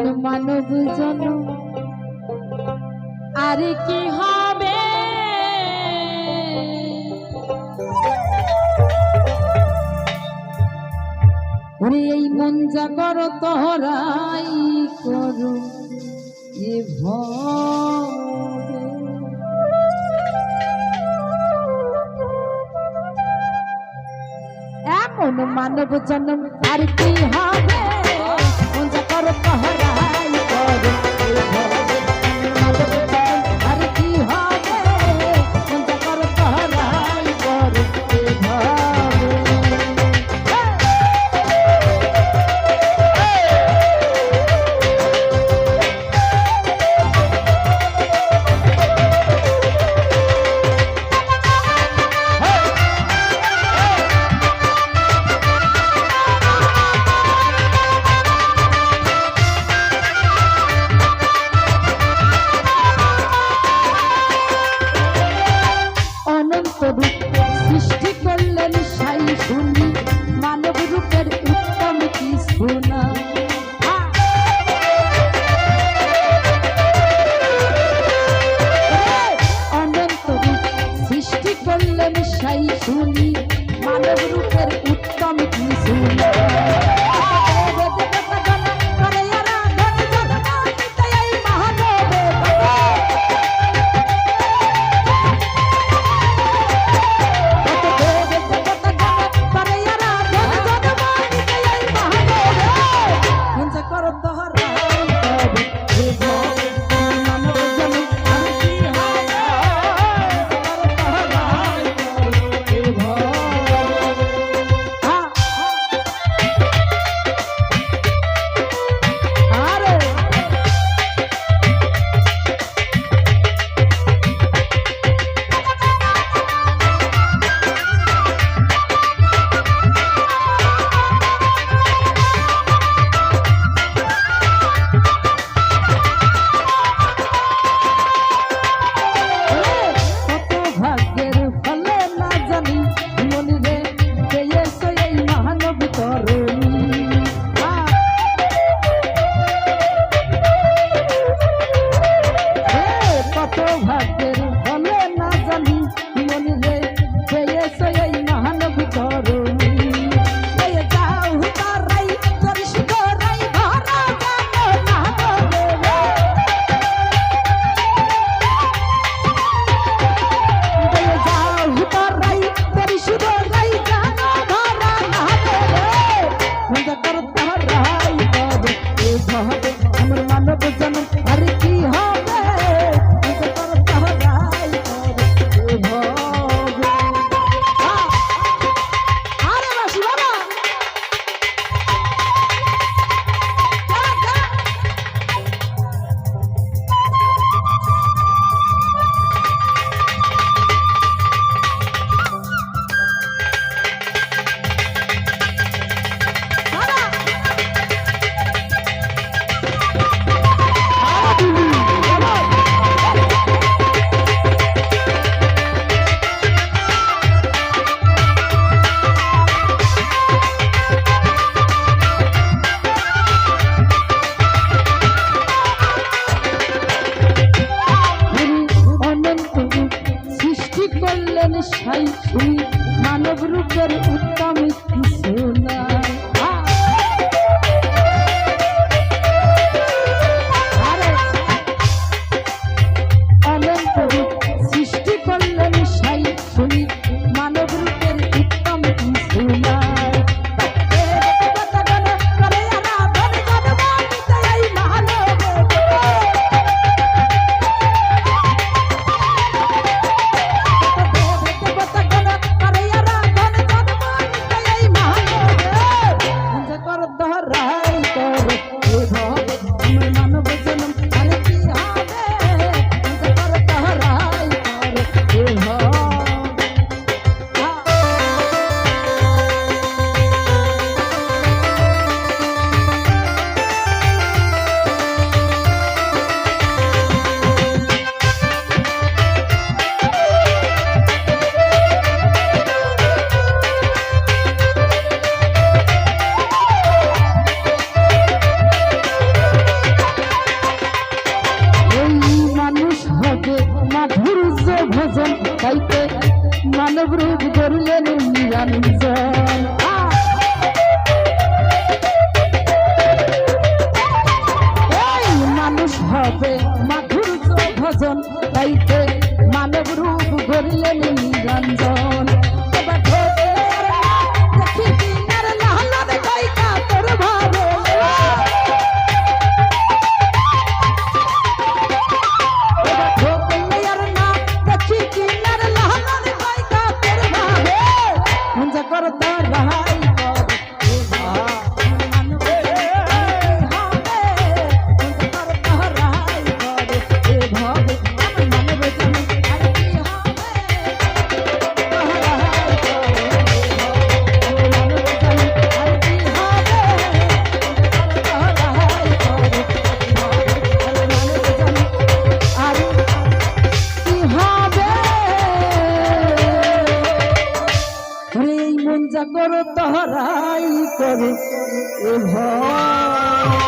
আমার মানব জন আর কি হবে? এই মন যা কর তহরাই করো এ এখন মানব জন্ম আর কি হবে? Big মানব রূপ ধরলেন মিলান যায় করো তহরাই করে। এ ভয়